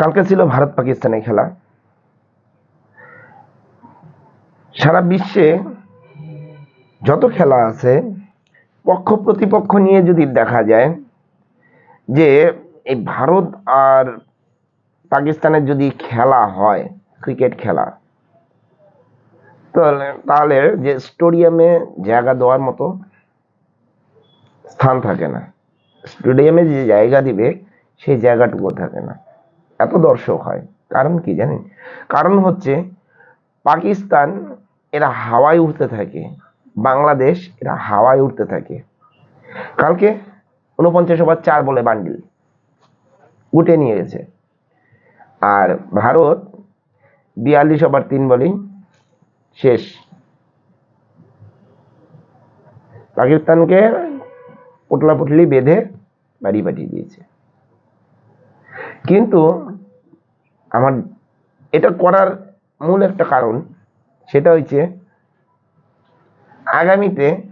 কালকে ছিল ভারত পাকিস্তানের খেলা। সারা বিশ্বে যত খেলা আছে, পক্ষ প্রতিপক্ষ নিয়ে যদি দেখা যায় যে এই ভারত আর পাকিস্তানের যদি খেলা হয়, ক্রিকেট খেলা, তাহলে তাহলে যে স্টেডিয়ামে জায়গা দেওয়ার মতো স্থান থাকে না। স্টেডিয়ামে যে জায়গা দিবে, সেই জায়গাটুকু থাকে না। এত দর্শক হয়। কারণ কি জানেন? কারণ হচ্ছে পাকিস্তান এরা হাওয়ায় উঠতে থাকে, বাংলাদেশ এরা হাওয়ায় উঠতে থাকে। কালকে উনপঞ্চাশ ওভার চার বলে বান্ডিল, উঠে নিয়ে গেছে। আর ভারত বিয়াল্লিশ ওভার তিন বলেই শেষ। পাকিস্তানকে পুটলা পুটলি বেঁধে বাড়ি পাঠিয়ে দিয়েছে। কিন্তু আমার, এটা করার মূল একটা কারণ, সেটা হচ্ছে আগামীতে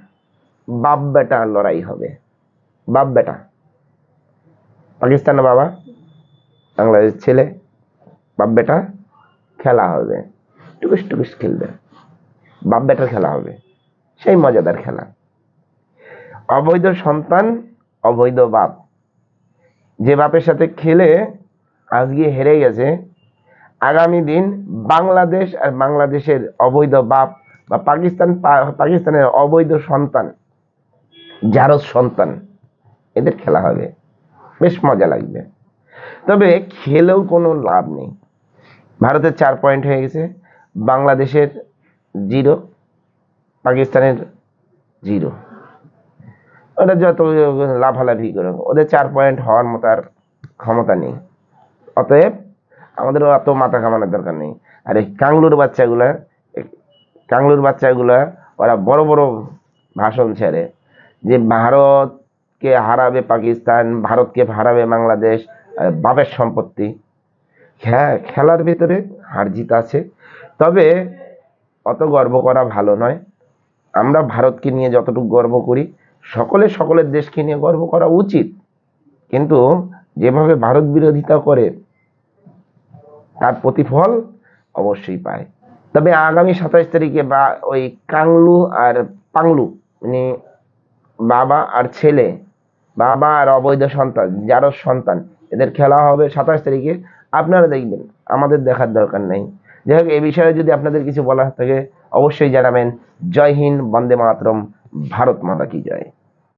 বাপ বেটা লড়াই হবে। বাপ বেটা পাকিস্তানের বাবা বাংলাদেশ ছেলে বাপ বেটা খেলা হবে। টুকুস টুকুস খেলবে। বাপ বেটার খেলা হবে। সেই মজাদার খেলা। অবৈধ সন্তান, অবৈধ বাপ। যে বাপের সাথে খেলে আজকে হেরে গেছে। আগামী দিন বাংলাদেশ আর বাংলাদেশের অবৈধ বাপ বা পাকিস্তান, পাকিস্তানের অবৈধ সন্তান, জারজ সন্তান, এদের খেলা হবে। বেশ মজা লাগবে। তবে খেলেও কোনো লাভ নেই। ভারতের চার পয়েন্ট হয়ে গেছে, বাংলাদেশের জিরো, পাকিস্তানের জিরো। ওটা যত লাফালাফি করে ওদের চার পয়েন্ট হওয়ার মতো আর ক্ষমতা নেই। অতএব আমাদের অত মাথা কামানোর দরকার নেই। আর এই কাংলুর বাচ্চাগুলা কাংলুর বাচ্চাগুলা, ওরা বড় বড় ভাষণ ছেড়ে যে ভারতকে হারাবে পাকিস্তান, ভারতকে হারাবে বাংলাদেশ বাপের সম্পত্তি। হ্যাঁ খেলার ভিতরে হার জিত আছে। তবে অত গর্ব করা ভালো নয়। আমরা ভারতকে নিয়ে যতটুকু গর্ব করি, সকলে সকলের দেশকে নিয়ে গর্ব করা উচিত। কিন্তু যেভাবে ভারত বিরোধিতা করে তার প্রতিফল অবশ্যই পায়। তবে আগামী সাতাইশ তারিখে বা ওই কাংলু আর পাংলু মানে বাবা আর ছেলে, বাবা আর অবৈধ সন্তান যারও সন্তান, এদের খেলা হবে সাতাশ তারিখে। আপনারা দেখবেন, আমাদের দেখার দরকার নেই। যাই হোক, এই বিষয়ে যদি আপনাদের কিছু বলার থাকে, অবশ্যই জানাবেন। জয় হিন্দ, বন্দে মাতরম, ভারত মাতা কি জয়।